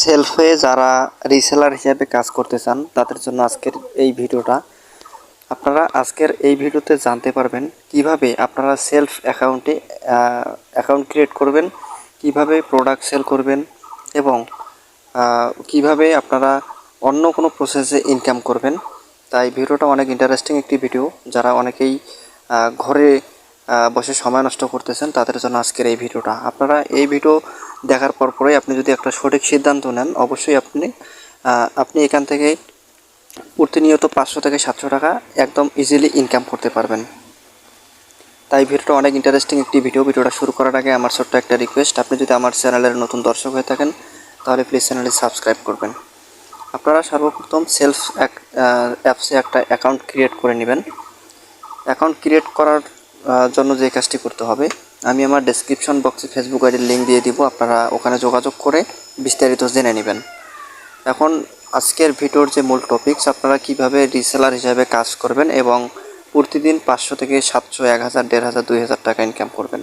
সেলফে যারা রিসেলার হিসাবে কাজ করতে চান, তাদের জন্য আজকের এই ভিডিওটা। আপনারা আজকের এই ভিডিওতে জানতে পারবেন কীভাবে আপনারা সেলফ অ্যাকাউন্টে অ্যাকাউন্ট ক্রিয়েট করবেন, কীভাবে প্রোডাক্ট সেল করবেন এবং কীভাবে আপনারা অন্য কোনো প্রসেসে ইনকাম করবেন। তাই ভিডিওটা অনেক ইন্টারেস্টিং একটি ভিডিও যারা অনেকেই ঘরে বসে সময় নষ্ট করতেছেন, তাদের জন্য আজকের এই ভিডিওটা। আপনারা এই ভিডিও দেখার পর পরে আপনি যদি একটা সঠিক সিদ্ধান্ত নেন, অবশ্যই আপনি আপনি এখান থেকে প্রতিনিয়ত পাঁচশো থেকে সাতশো টাকা একদম ইজিলি ইনকাম করতে পারবেন। তাই ভিডিওটা অনেক ইন্টারেস্টিং একটি ভিডিও ভিডিওটা শুরু করার আগে আমার ছোট্ট একটা রিকোয়েস্ট আপনি যদি আমার চ্যানেলের নতুন দর্শক হয়ে থাকেন, তাহলে প্লিজ চ্যানেলটি সাবস্ক্রাইব করবেন। আপনারা সর্বপ্রথম সেলফ অ্যাপসে একটা অ্যাকাউন্ট ক্রিয়েট করে নেবেন। অ্যাকাউন্ট ক্রিয়েট করার জন্য যে কাজটি করতে হবে আমি আমার ডেসক্রিপশন বক্সে ফেসবুক আইডির লিঙ্ক দিয়ে দিব, আপনারা ওখানে যোগাযোগ করে বিস্তারিত জেনে নেবেন। এখন আজকের ভিডিওর যে মূল টপিকস আপনারা কীভাবে রিসেলার হিসাবে কাজ করবেন এবং প্রতিদিন পাঁচশো থেকে সাতশো, এক হাজার, দেড় হাজার, দুই হাজার টাকা ইনকাম করবেন।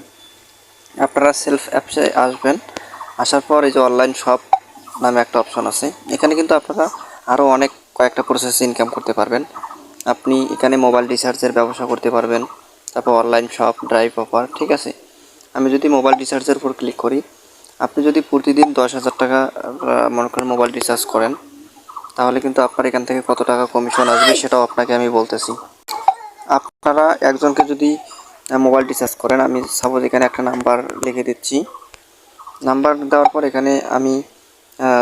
আপনারা সেলফ অ্যাপসে আসবেন, আসার পর এই যে অনলাইন শপ নামে একটা অপশন আছে। এখানে কিন্তু আপনারা আরও অনেক কয়েকটা প্রসেস ইনকাম করতে পারবেন। আপনি এখানে মোবাইল রিচার্জের ব্যবসা করতে পারবেন, তারপর অনলাইন শপ ড্রাইভ অফার ঠিক আছে? আমি যদি মোবাইল রিচার্জের উপর ক্লিক করি, আপনি যদি প্রতিদিন দশ হাজার টাকা মনে করেন মোবাইল রিচার্জ করেন, তাহলে কিন্তু আপনার এখান থেকে কত টাকা কমিশন আসবে সেটাও আপনাকে আমি বলতেছি। আপনারা একজনকে যদি মোবাইল রিচার্জ করেন, আমি সাপোজ এখানে একটা নাম্বার লিখে দিচ্ছি। নাম্বার দেওয়ার পর এখানে আমি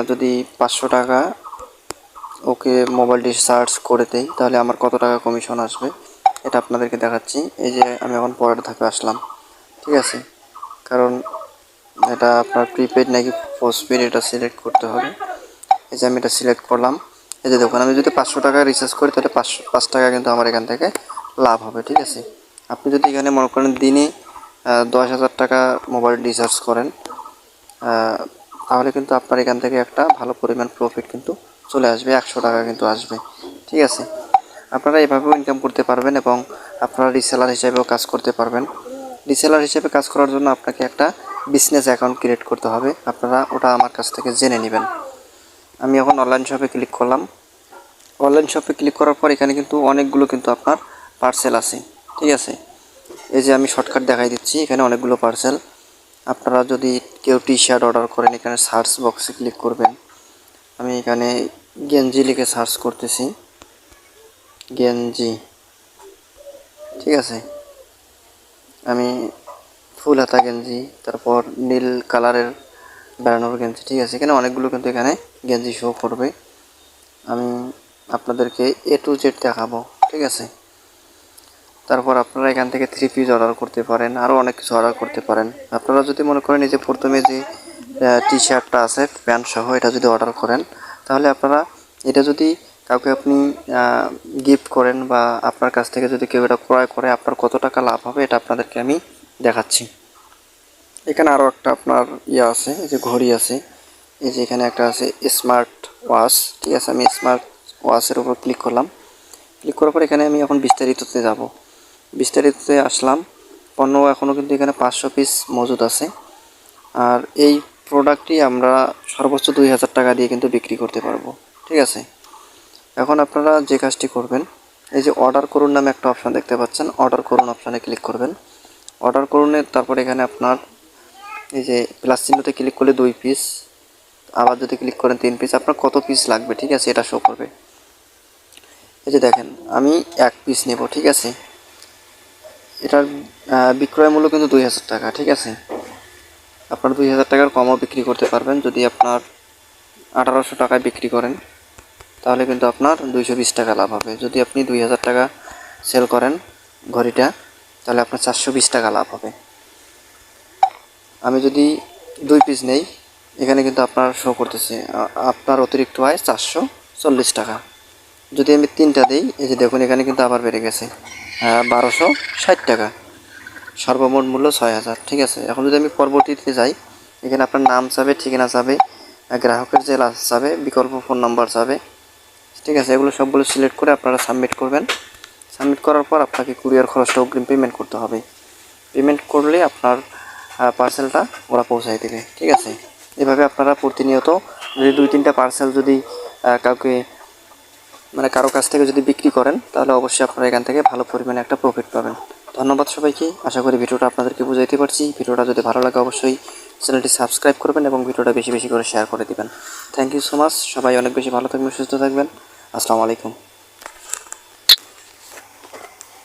যদি পাঁচশো টাকা ওকে মোবাইল রিচার্জ করে দেই, তাহলে আমার কত টাকা কমিশন আসবে, এটা আপনাদেরকে দেখাচ্ছি। এই যে আমি এখন পরের ধাপে আসলাম। ঠিক আছে? কারণ এটা আপনার প্রিপেড নাকি পোস্টপেড এটা সিলেক্ট করতে হবে। এই যে আমি এটা সিলেক্ট করলাম। এই যে দেখুন, আমি যদি পাঁচশো টাকা রিচার্জ করি, তাহলে পাঁচশো, পাঁচ টাকা কিন্তু আমার এখান থেকে লাভ হবে, ঠিক আছে? আপনি যদি এখানে মনে করেন দিনে দশ হাজার টাকা মোবাইল রিচার্জ করেন তাহলে কিন্তু আপনার এখান থেকে একটা ভালো পরিমাণ প্রফিট কিন্তু চলে আসবে, একশো টাকা কিন্তু আসবে, ঠিক আছে? আপনারা এভাবেও ইনকাম করতে পারবেন এবং আপনারা রিসেলার হিসেবেও কাজ করতে পারবেন। রিসেলার হিসেবে কাজ করার জন্য আপনাকে একটা বিজনেস অ্যাকাউন্ট ক্রিয়েট করতে হবে। আপনারা ওটা আমার কাছ থেকে জেনে নেবেন। আমি এখন অনলাইন শপে ক্লিক করলাম। অনলাইন শপে ক্লিক করার পর এখানে কিন্তু অনেকগুলো কিন্তু আপনার পার্সেল আছে। ঠিক আছে? এই যে আমি শর্টকাট দেখাই দিচ্ছি, এখানে অনেকগুলো পার্সেল আপনারা যদি কেউ টি শার্ট অর্ডার করেন, এখানে সার্চ বক্সে ক্লিক করবেন। আমি এখানে গেঞ্জি লিখে সার্চ করতেছি। গেঞ্জি ঠিক আছে? আমি ফুল, হাতা গেঞ্জি, তারপর নীল কালারের বেড়ানোর গেঞ্জি, ঠিক আছে? এখানে অনেকগুলো কিন্তু এখানে গেঞ্জি শো করবে। আমি আপনাদেরকে এ টু জেড দেখাবো, ঠিক আছে? তারপর আপনারা এখান থেকে থ্রি পিস অর্ডার করতে পারেন আরও অনেক কিছু অর্ডার করতে পারেন। আপনারা যদি মনে করেন এই যে প্রথমে যে টি শার্টটা আছে, প্যান্ট সহ এটা যদি অর্ডার করেন, তাহলে আপনারা এটা যদি কাউকে আপনি গিফট করেন বা আপনার কাছ থেকে যদি কেউ এটা ক্রয় করে, আপনার কত টাকা লাভ হবে এটা আপনাদেরকে আমি দেখাচ্ছি। এখানে আরও একটা আপনার ইয়ে আছে, এই যে ঘড়ি আছে, এই যে এখানে একটা আছে স্মার্ট ওয়াচ ঠিক আছে? আমি স্মার্ট ওয়াচের উপর ক্লিক করলাম। ক্লিক করার পর এখানে আমি এখন বিস্তারিততে যাব। বিস্তারিততে আসলাম। পণ্য এখনও কিন্তু এখানে পাঁচশো পিস মজুদ আছে। আর এই প্রোডাক্টটি আমরা সর্বোচ্চ দুই হাজার টাকা দিয়ে কিন্তু বিক্রি করতে পারব। ঠিক আছে? এখন আপনারা যে কাজটি করবেন, এই যে অর্ডার করুন নামে একটা অপশান দেখতে পাচ্ছেন। অর্ডার করুন অপশানে ক্লিক করবেন। অর্ডার করুনে তারপর এখানে আপনার এই যে প্লাস চিহ্নতে ক্লিক করলে দুই পিস আবার যদি ক্লিক করেন তিন পিস আপনার কত পিস লাগবে, ঠিক আছে? এটা শো করবে। এই যে দেখেন, আমি এক পিস নেব, ঠিক আছে? এটার বিক্রয় মূল্য কিন্তু দুই হাজার টাকা, ঠিক আছে? আপনার দুই হাজার টাকার কমও বিক্রি করতে পারবেন যদি আপনার আঠারোশো টাকায় বিক্রি করেন। তাহলে কিন্তু আপনার দুইশো বিশ টাকা লাভ হবে। যদি আপনি দুই হাজার টাকা সেল করেন ঘড়িটা, তাহলে আপনার চারশো বিশ টাকা লাভ হবে। আমি যদি দুই পিস নেই, এখানে কিন্তু আপনার শো করতেছে আপনার অতিরিক্ত হয় চারশো চল্লিশ টাকা। যদি আমি তিনটা দিই, এই যে দেখুন এখানে কিন্তু আবার বেড়ে গেছে বারোশো ষাট টাকা। সর্বমোট মূল্য ছয় হাজার, ঠিক আছে? এখন যদি আমি পরবর্তীতে যাই, এখানে আপনার নাম চাবে ঠিকানা চাবে গ্রাহকের লাস্ট চাবে বিকল্প ফোন নাম্বার চাবে ঠিক আছে, এগুলো সবগুলো সিলেক্ট করে আপনারা সাবমিট করবেন। সাবমিট করার পর আপনাকে কুরিয়ার খরচটা অগ্রিম পেমেন্ট করতে হবে। পেমেন্ট করলে আপনার পার্সেলটা ওরা পৌঁছায় দেবে, ঠিক আছে? এভাবে আপনারা প্রতিনিয়ত যদি দুই, তিনটা পার্সেল যদি কাউকে মানে কারও কাছ থেকে যদি বিক্রি করেন, তাহলে অবশ্যই আপনারা এখান থেকে ভালো পরিমাণে একটা প্রফিট পাবেন। ধন্যবাদ সবাইকে। আশা করি ভিডিওটা আপনাদেরকে বুঝাইতে পারছি। ভিডিওটা যদি ভালো লাগে অবশ্যই চ্যানেলটি সাবস্ক্রাইব করবেন এবং ভিডিওটা বেশি বেশি করে শেয়ার করে দিবেন। থ্যাংক ইউ সো মাচ সবাই অনেক বেশি ভালো থাকবেন, সুস্থ থাকবেন। আসসালামু আলাইকুম।